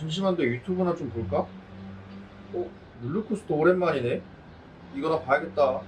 심심한데 유튜브나 좀 볼까? 어? 룰루코스터 오랜만이네. 이거나 봐야겠다.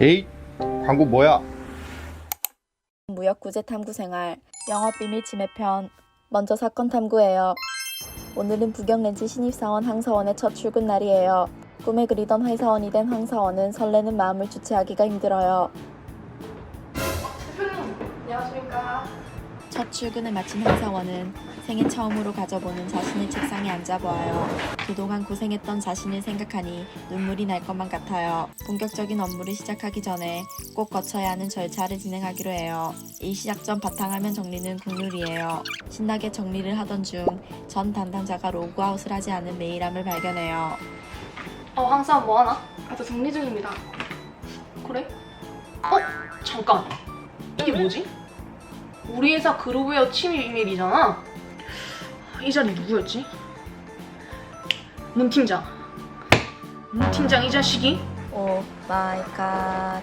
에이, 광고 뭐야? 무역구제 탐구 생활 영업비밀 침해편 먼저 사건 탐구예요. 오늘은 부경렌즈 신입사원 황사원의 첫 출근 날이에요. 꿈에 그리던 회사원이 된 황사원은 설레는 마음을 주체하기가 힘들어요. 첫 출근을 마친 황사원은 생애 처음으로 가져보는 자신의 책상에 앉아보아요. 그동안 고생했던 자신을 생각하니 눈물이 날 것만 같아요. 본격적인 업무를 시작하기 전에 꼭 거쳐야 하는 절차를 진행하기로 해요. 일 시작 전 바탕화면 정리는 국룰이에요. 신나게 정리를 하던 중 전 담당자가 로그아웃을 하지 않은 메일함을 발견해요. 어, 항상 뭐하나? 아, 저 정리 중입니다. 그래? 어? 잠깐. 이게 뭐지? 우리 회사 그룹웨어 침입 이메일이잖아. 이 자리 누구였지? 문 팀장. 문 팀장 이 자식이? 오 마이 갓.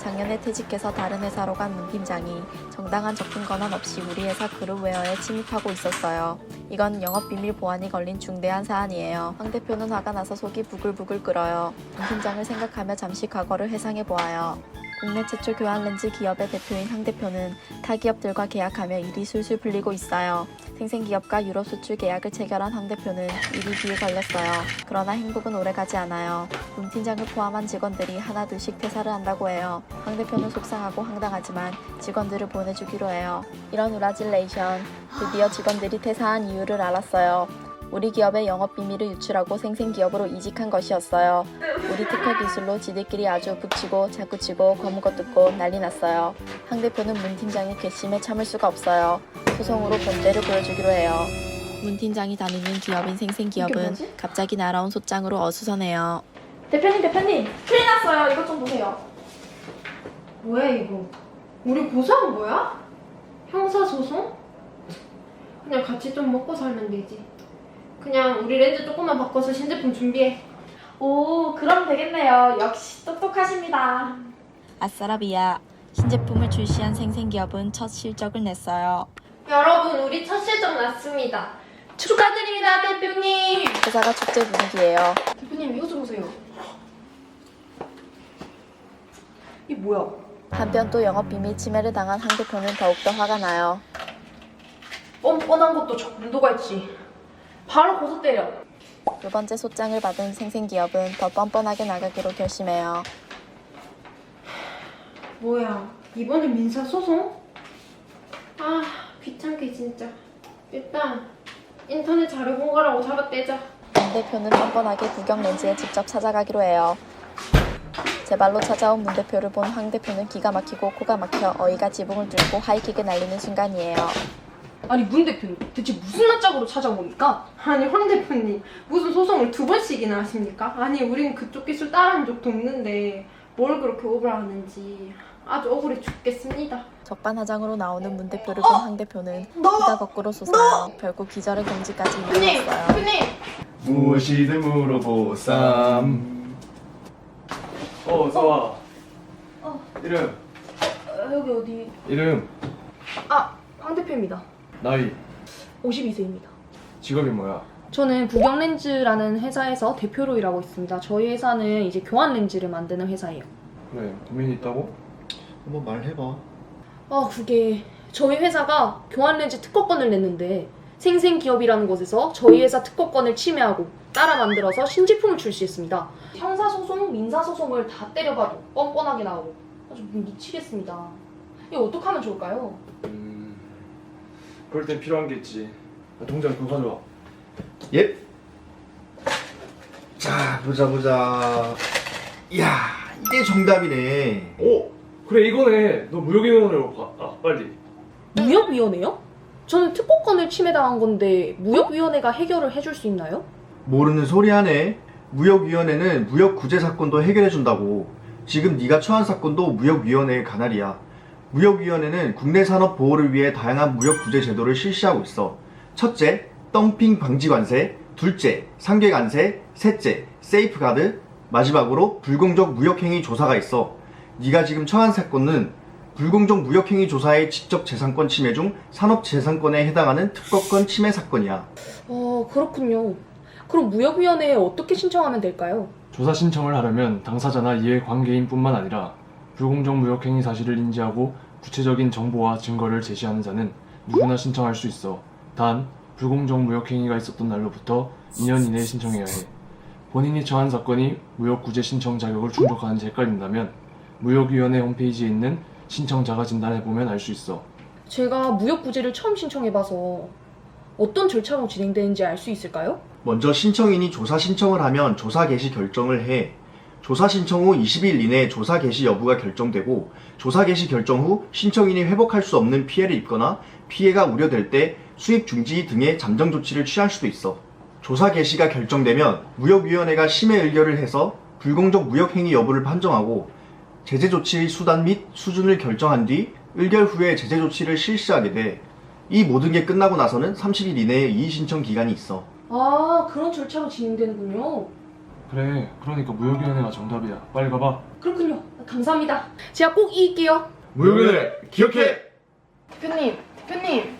작년에 퇴직해서 다른 회사로 간 문 팀장이 정당한 접근 권한 없이 우리 회사 그룹웨어에 침입하고 있었어요. 이건 영업 비밀 보안이 걸린 중대한 사안이에요. 황 대표는 화가 나서 속이 부글부글 끓어요. 문 팀장을 생각하며 잠시 과거를 회상해 보아요. 국내 최초 교환 렌즈 기업의 대표인 황 대표는 타 기업들과 계약하며 일이 술술 풀리고 있어요. 생생기업과 유럽 수출 계약을 체결한 황 대표는 일이 뒤에 걸렸어요. 그러나 행복은 오래가지 않아요. 문 팀장을 포함한 직원들이 하나 둘씩 퇴사를 한다고 해요. 황 대표는 속상하고 황당하지만 직원들을 보내주기로 해요. 이런 우라질레이션. 드디어 직원들이 퇴사한 이유를 알았어요. 우리 기업의 영업 비밀을 유출하고 생생 기업으로 이직한 것이었어요. 우리 특허 기술로 지들끼리 아주 북치고 자꾸치고 거무거 뜯고 난리 났어요. 황 대표는 문 팀장의 괘씸에 참을 수가 없어요. 소송으로 본때를 보여주기로 해요. 문 팀장이 다니는 기업인 이게 생생 기업은 뭐지? 갑자기 날아온 소장으로 어수선해요. 대표님, 대표님. 큰일 났어요. 이것 좀 보세요. 뭐야, 이거? 우리 고소한 거야? 형사 소송? 그냥 같이 좀 먹고 살면 되지. 그냥 우리 렌즈 조금만 바꿔서 신제품 준비해. 오, 그럼 되겠네요. 역시 똑똑하십니다. 아싸라비아 신제품을 출시한 생생기업은 첫 실적을 냈어요. 여러분, 우리 첫 실적 났습니다. 축하드립니다, 대표님. 회사가 축제 분위기예요. 대표님, 이거 좀 보세요. 이 뭐야? 한편 또 영업 비밀 침해를 당한 황 대표는 더욱더 화가 나요. 뻔뻔한 것도 정도가 있지. 바로 고소 때려. 두 번째 소장을 받은 생생기업은 더 뻔뻔하게 나가기로 결심해요. 뭐야? 이번에 민사 소송? 아, 귀찮게 진짜. 일단 인터넷 자료 공갈하고 잡아떼자. 문 대표는 뻔뻔하게 구경 렌즈에 직접 찾아가기로 해요. 제 발로 찾아온 문 대표를 본 황 대표는 기가 막히고 코가 막혀 어이가 지붕을 뚫고 하이킥을 날리는 순간이에요. 아니 문 대표님 대체 무슨 낯짝으로 찾아옵니까? 아니 황 대표님 무슨 소송을 두 번씩이나 하십니까? 아니 우린 그쪽 기술 따라한 적도 없는데 뭘 그렇게 오버하는지 아주 억울해 죽겠습니다. 적반하장으로 나오는 문 대표를 본 황 대표는 기가 거꾸로 솟아요. 결국 기절의 경지까지 이르렀어요. 대표님. 무엇이든 물어보쌈. 어, 서와. 어. 이름, 어, 여기 어디? 이름, 아, 황 대표입니다. 나이, 52세입니다. 직업이 뭐야? 저는 구경렌즈라는 회사에서 대표로 일하고 있습니다. 저희 회사는 이제 교환 렌즈를 만드는 회사예요. 그래, 고민이 있다고? 한번 말해봐. 아, 그게 저희 회사가 교환 렌즈 특허권을 냈는데 생생 기업이라는 곳에서 저희 회사 특허권을 침해하고 따라 만들어서 신제품을 출시했습니다. 형사 소송, 민사 소송을 다 때려봐도 뻔뻔하게 나오고 아주 미치겠습니다. 이거 어떻게 하면 좋을까요? 음, 그럴 땐 필요한 게 있지. 야, 동전 그거 가져와. 예. 자, 보자 보자. 이야, 이게 정답이네. 오! 그래, 이거네. 너 무역위원회로 가. 아, 빨리. 무역위원회요? 저는 특허권을 침해당한 건데 무역위원회가 해결을 해줄 수 있나요? 모르는 소리 하네. 무역위원회는 무역 구제 사건도 해결해 준다고. 지금 네가 처한 사건도 무역위원회의 관할이야. 무역위원회는 국내 산업 보호를 위해 다양한 무역 구제 제도를 실시하고 있어. 첫째, 덤핑 방지 관세. 둘째, 상계 관세. 셋째, 세이프가드. 마지막으로 불공정 무역 행위 조사가 있어. 네가 지금 처한 사건은 불공정 무역행위 조사의 지적재산권 침해 중 산업재산권에 해당하는 특허권 침해 사건이야. 어, 그렇군요. 그럼 무역위원회에 어떻게 신청하면 될까요? 조사 신청을 하려면 당사자나 이해 관계인뿐만 아니라 불공정 무역행위 사실을 인지하고 구체적인 정보와 증거를 제시하는 자는 누구나 신청할 수 있어. 단 불공정 무역행위가 있었던 날로부터 2년 이내에 신청해야 해. 본인이 처한 사건이 무역구제 신청 자격을 충족하는지 헷갈린다면 무역위원회 홈페이지에 있는 신청자가 진단해보면 알 수 있어. 제가 무역구제를 처음 신청해봐서 어떤 절차로 진행되는지 알 수 있을까요? 먼저 신청인이 조사 신청을 하면 조사 개시 결정을 해. 조사 신청 후 20일 이내에 조사 개시 여부가 결정되고 조사 개시 결정 후 신청인이 회복할 수 없는 피해를 입거나 피해가 우려될 때 수익 중지 등의 잠정 조치를 취할 수도 있어. 조사 개시가 결정되면 무역위원회가 심의 의결을 해서 불공정 무역행위 여부를 판정하고 제재 조치의 수단 및 수준을 결정한 뒤 의결 후에 제재 조치를 실시하게 돼. 이 모든 게 끝나고 나서는 30일 이내에 이의 신청 기간이 있어. 아, 그런 절차로 진행되는군요. 그래, 그러니까 무역위원회가 정답이야. 빨리 가봐. 그렇군요. 감사합니다. 제가 꼭 이길게요. 무역위원회 기억해! 대표님, 대표님.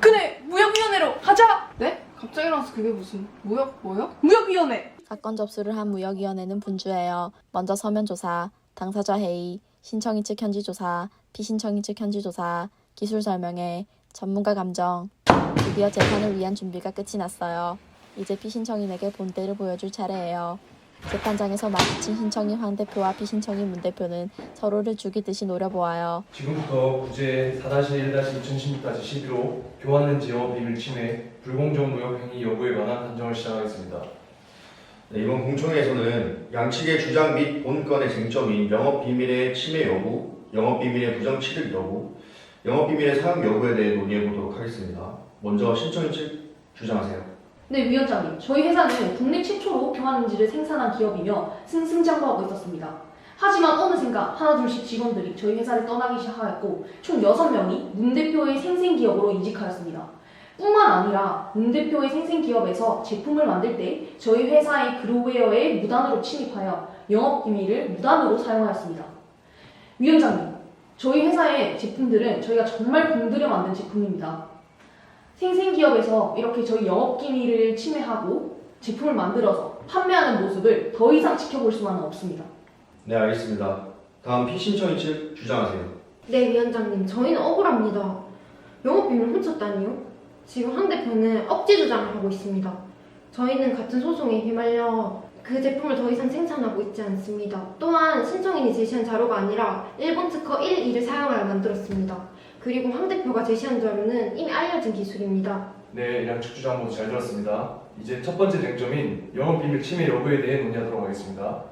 그래, 무역위원회로 가자. 네? 갑자기 나와서 그게 무슨 무역 뭐요? 무역위원회. 사건 접수를 한 무역위원회는 분주해요. 먼저 서면 조사, 당사자 회의, 신청인 측 현지 조사, 피신청인 측 현지 조사, 기술 설명회, 전문가 감정. 드디어 재판을 위한 준비가 끝이 났어요. 이제 피신청인에게 본때를 보여줄 차례예요. 재판장에서 마주친 신청인 황 대표와 피신청인 문 대표는 서로를 죽이듯이 노려보아요. 지금부터 구제 4-1-2016-11호 11호 교환렌지 영업 비밀 침해 불공정 무역 행위 여부에 관한 판정을 시작하겠습니다. 네, 이번 공청회에서는 양측의 주장 및 본건의 쟁점인 영업비밀의 침해 여부, 영업비밀의 부정 취득 여부, 영업비밀의 사용 여부에 대해 논의해 보도록 하겠습니다. 먼저 신청인 측 주장하세요. 네, 위원장님. 저희 회사는 국내 최초로 교환인지를 생산한 기업이며 승승장구하고 있었습니다. 하지만 어느샌가 하나둘씩 직원들이 저희 회사를 떠나기 시작하였고 총 6명이 문 대표의 생생기업으로 이직하였습니다. 뿐만 아니라 문 대표의 생생기업에서 제품을 만들 때 저희 회사의 그로웨어에 무단으로 침입하여 영업비밀을 무단으로 사용하였습니다. 위원장님, 저희 회사의 제품들은 저희가 정말 공들여 만든 제품입니다. 생생기업에서 이렇게 저희 영업기밀을 침해하고 제품을 만들어서 판매하는 모습을 더 이상 지켜볼 수만은 없습니다. 네, 알겠습니다. 다음 피신청인 측 주장하세요. 네, 위원장님. 저희는 억울합니다. 영업비밀 훔쳤다니요? 지금 황 대표는 억지 주장을 하고 있습니다. 저희는 같은 소송에 휘말려 그 제품을 더 이상 생산하고 있지 않습니다. 또한 신청인이 제시한 자료가 아니라 일본 특허 1, 2를 사용하여 만들었습니다. 그리고 황 대표가 제시한 자료는 이미 알려진 기술입니다. 네, 양측 주장 모두 잘 들었습니다. 이제 첫 번째 쟁점인 영업 비밀 침해 여부에 대해 논의하도록 하겠습니다.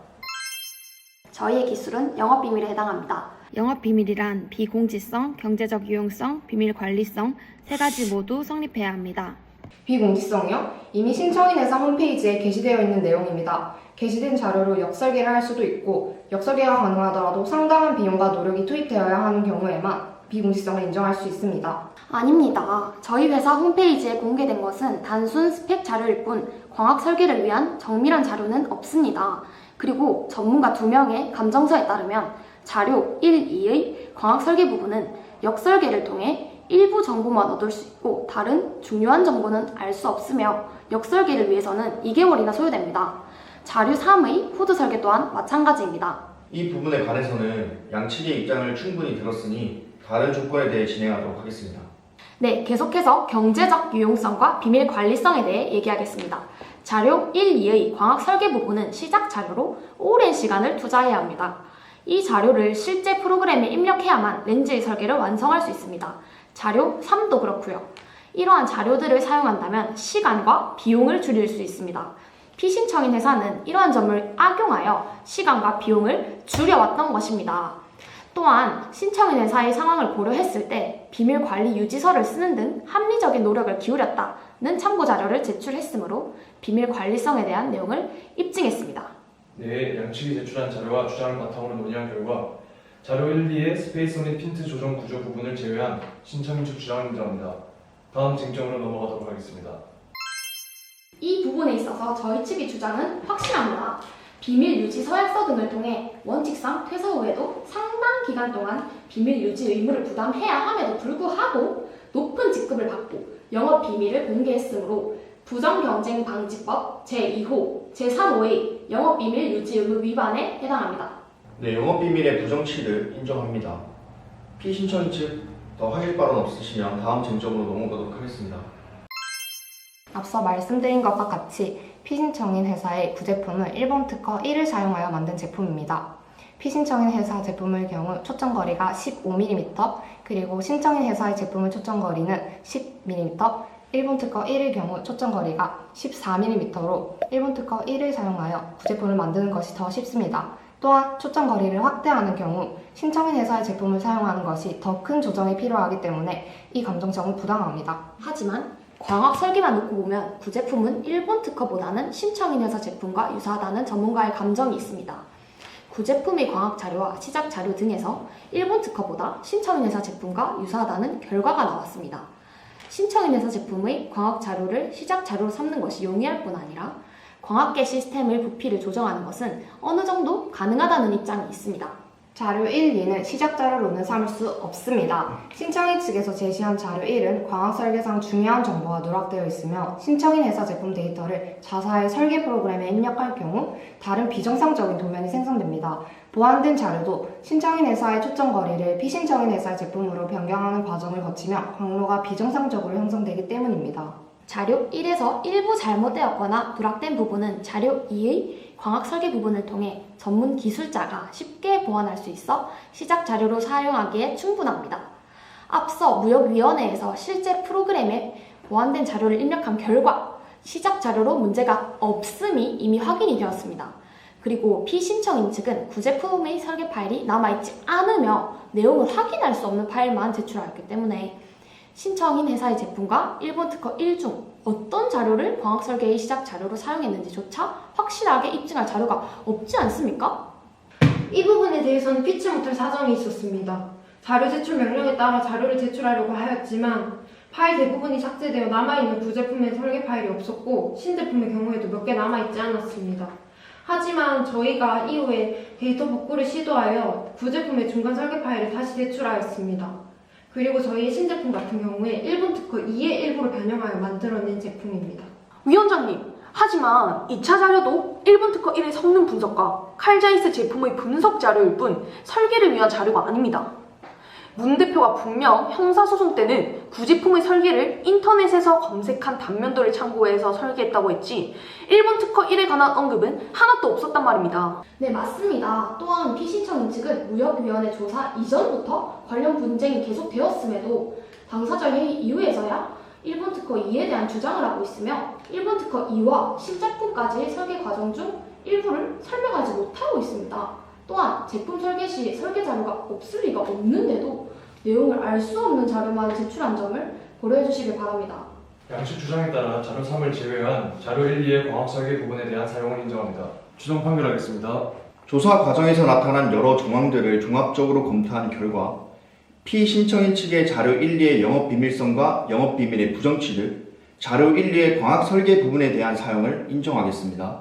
저희의 기술은 영업 비밀에 해당합니다. 영업 비밀이란 비공지성, 경제적 유용성, 비밀 관리성 세 가지 모두 성립해야 합니다. 비공지성이요? 이미 신청인 회사 홈페이지에 게시되어 있는 내용입니다. 게시된 자료로 역설계를 할 수도 있고 역설계가 가능하더라도 상당한 비용과 노력이 투입되어야 하는 경우에만 비공지성을 인정할 수 있습니다. 아닙니다. 저희 회사 홈페이지에 공개된 것은 단순 스펙 자료일 뿐 광학 설계를 위한 정밀한 자료는 없습니다. 그리고 전문가 두 명의 감정서에 따르면 자료 1, 2의 광학 설계 부분은 역설계를 통해 일부 정보만 얻을 수 있고 다른 중요한 정보는 알 수 없으며 역설계를 위해서는 2개월이나 소요됩니다. 자료 3의 후드 설계 또한 마찬가지입니다. 이 부분에 관해서는 양측의 입장을 충분히 들었으니 다른 조건에 대해 진행하도록 하겠습니다. 네, 계속해서 경제적 유용성과 비밀 관리성에 대해 얘기하겠습니다. 자료 1, 2의 광학 설계 부분은 시작 자료로 오랜 시간을 투자해야 합니다. 이 자료를 실제 프로그램에 입력해야만 렌즈의 설계를 완성할 수 있습니다. 자료 3도 그렇고요. 이러한 자료들을 사용한다면 시간과 비용을 줄일 수 있습니다. 피신청인 회사는 이러한 점을 악용하여 시간과 비용을 줄여왔던 것입니다. 또한 신청인 회사의 상황을 고려했을 때 비밀 관리 유지서를 쓰는 등 합리적인 노력을 기울였다는 참고 자료를 제출했으므로 비밀 관리성에 대한 내용을 입증했습니다. 네, 양측이 제출한 자료와 주장을 바탕으로 논의한 결과 자료 1, 2의 스페이스 및 핀트 조정 구조 부분을 제외한 신청인 측 주장을 인정합니다. 다음 쟁점으로 넘어가도록 하겠습니다. 이 부분에 있어서 저희 측의 주장은 확실합니다. 비밀 유지 서약서 등을 통해 원칙상 퇴사 후에도 상당 기간 동안 비밀 유지 의무를 부담해야 함에도 불구하고 높은 직급을 받고 영업 비밀을 공개했으므로 부정 경쟁 방지법 제2호, 제3호의 영업비밀 유지 의무 위반에 해당합니다. 네, 영업비밀의 부정치를 인정합니다. 피신청인 측더 하실 바는 없으시면 다음 쟁점으로 넘어가도록 하겠습니다. 앞서 말씀드린 것과 같이 피신청인 회사의 부제품은 일본 특허 1을 사용하여 만든 제품입니다. 피신청인 회사 제품의 경우 초점거리가 15mm, 그리고 신청인 회사의 제품의 초점거리는 10mm, 일본 특허 1의 경우 초점 거리가 14mm로 일본 특허 1을 사용하여 부제품을 만드는 것이 더 쉽습니다. 또한 초점 거리를 확대하는 경우 신청인 회사의 제품을 사용하는 것이 더 큰 조정이 필요하기 때문에 이 감정점은 부당합니다. 하지만 광학 설계만 놓고 보면 구제품은 일본 특허보다는 신청인 회사 제품과 유사하다는 전문가의 감정이 있습니다. 구제품의 광학 자료와 시작 자료 등에서 일본 특허보다 신청인 회사 제품과 유사하다는 결과가 나왔습니다. 신청인 회사 제품의 광학 자료를 시작 자료로 삼는 것이 용이할 뿐 아니라 광학계 시스템의 부피를 조정하는 것은 어느 정도 가능하다는 입장이 있습니다. 자료 1, 2는 시작 자료로는 삼을 수 없습니다. 신청인 측에서 제시한 자료 1은 광학 설계상 중요한 정보가 누락되어 있으며 신청인 회사 제품 데이터를 자사의 설계 프로그램에 입력할 경우 다른 비정상적인 도면이 생성됩니다. 보완된 자료도 신청인 회사의 초점 거리를 피신청인 회사의 제품으로 변경하는 과정을 거치며 광로가 비정상적으로 형성되기 때문입니다. 자료 1에서 일부 잘못되었거나 누락된 부분은 자료 2의 광학 설계 부분을 통해 전문 기술자가 쉽게 보완할 수 있어 시작 자료로 사용하기에 충분합니다. 앞서 무역위원회에서 실제 프로그램에 보완된 자료를 입력한 결과 시작 자료로 문제가 없음이 이미 확인이 되었습니다. 그리고 피신청인 측은 구제품의 설계 파일이 남아있지 않으며 내용을 확인할 수 없는 파일만 제출하였기 때문에 신청인 회사의 제품과 일본 특허 1중 어떤 자료를 광학 설계의 시작 자료로 사용했는지조차 확실하게 입증할 자료가 없지 않습니까? 이 부분에 대해서는 피치 못할 사정이 있었습니다. 자료 제출 명령에 따라 자료를 제출하려고 하였지만 파일 대부분이 삭제되어 남아있는 부제품의 설계 파일이 없었고 신제품의 경우에도 몇 개 남아있지 않았습니다. 하지만 저희가 이후에 데이터 복구를 시도하여 부제품의 중간 설계 파일을 다시 제출하였습니다. 그리고 저희 신제품 같은 경우에 일본 특허 2의 일부를 반영하여 만들어낸 제품입니다. 위원장님, 하지만 2차 자료도 일본 특허 1의 성능 분석과 칼자이스 제품의 분석 자료일 뿐 설계를 위한 자료가 아닙니다. 문 대표가 분명 형사소송 때는 구제품의 설계를 인터넷에서 검색한 단면도를 참고해서 설계했다고 했지 일본 특허 1에 관한 언급은 하나도 없었단 말입니다. 네, 맞습니다. 또한 피신청인 측은 무역위원회 조사 이전부터 관련 분쟁이 계속되었음에도 당사자 회의 이후에서야 일본 특허 2에 대한 주장을 하고 있으며 일본 특허 2와 신제품까지의 설계 과정 중 일부를 설명하지 못하고 있습니다. 또한 제품 설계 시 설계 자료가 없을 리가 없는데도 내용을 알 수 없는 자료만 제출한 점을 고려해 주시길 바랍니다. 양측 주장에 따라 자료 3을 제외한 자료 1, 2의 광학 설계 부분에 대한 사용을 인정합니다. 추정 판결하겠습니다. 조사 과정에서 나타난 여러 정황들을 종합적으로 검토한 결과 피신청인 측의 자료 1, 2의 영업 비밀성과 영업 비밀의 부정치를 자료 1, 2의 광학 설계 부분에 대한 사용을 인정하겠습니다.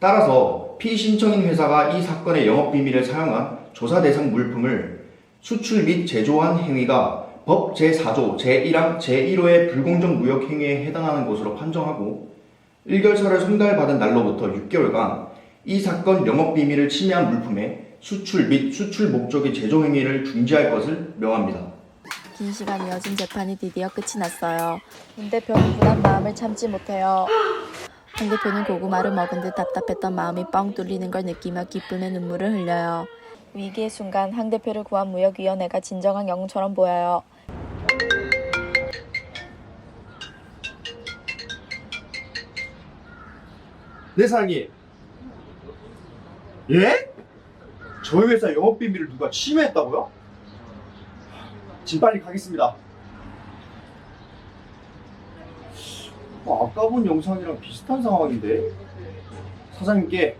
따라서 피신청인 회사가 이 사건의 영업 비밀을 사용한 조사 대상 물품을 수출 및 제조한 행위가 법 제4조 제1항 제1호의 불공정 무역 행위에 해당하는 것으로 판정하고 1결서를 송달받은 날로부터 6개월간 이 사건 영업 비밀을 침해한 물품의 수출 및 수출 목적의 제조 행위를 중지할 것을 명합니다. 긴 시간 이어진 재판이 드디어 끝이 났어요. 문 대표는 분한 마음을 참지 못해요. 한 대표는 고구마를 먹은 듯 답답했던 마음이 뻥 뚫리는 걸 느끼며 기쁨의 눈물을 흘려요. 위기의 순간 항 대표를 구한 무역위원회가 진정한 영웅처럼 보여요. 네 사장님. 예? 저희 회사 영업 비밀을 누가 침해했다고요? 지금 빨리 가겠습니다. 뭐 아까 본 영상이랑 비슷한 상황인데 사장님께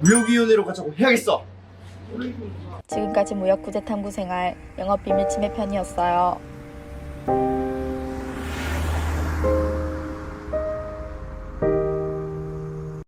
무역위원회로 가자고 해야겠어. 지금까지 무역 구제 탐구 생활 영업 비밀 침해 편이었어요.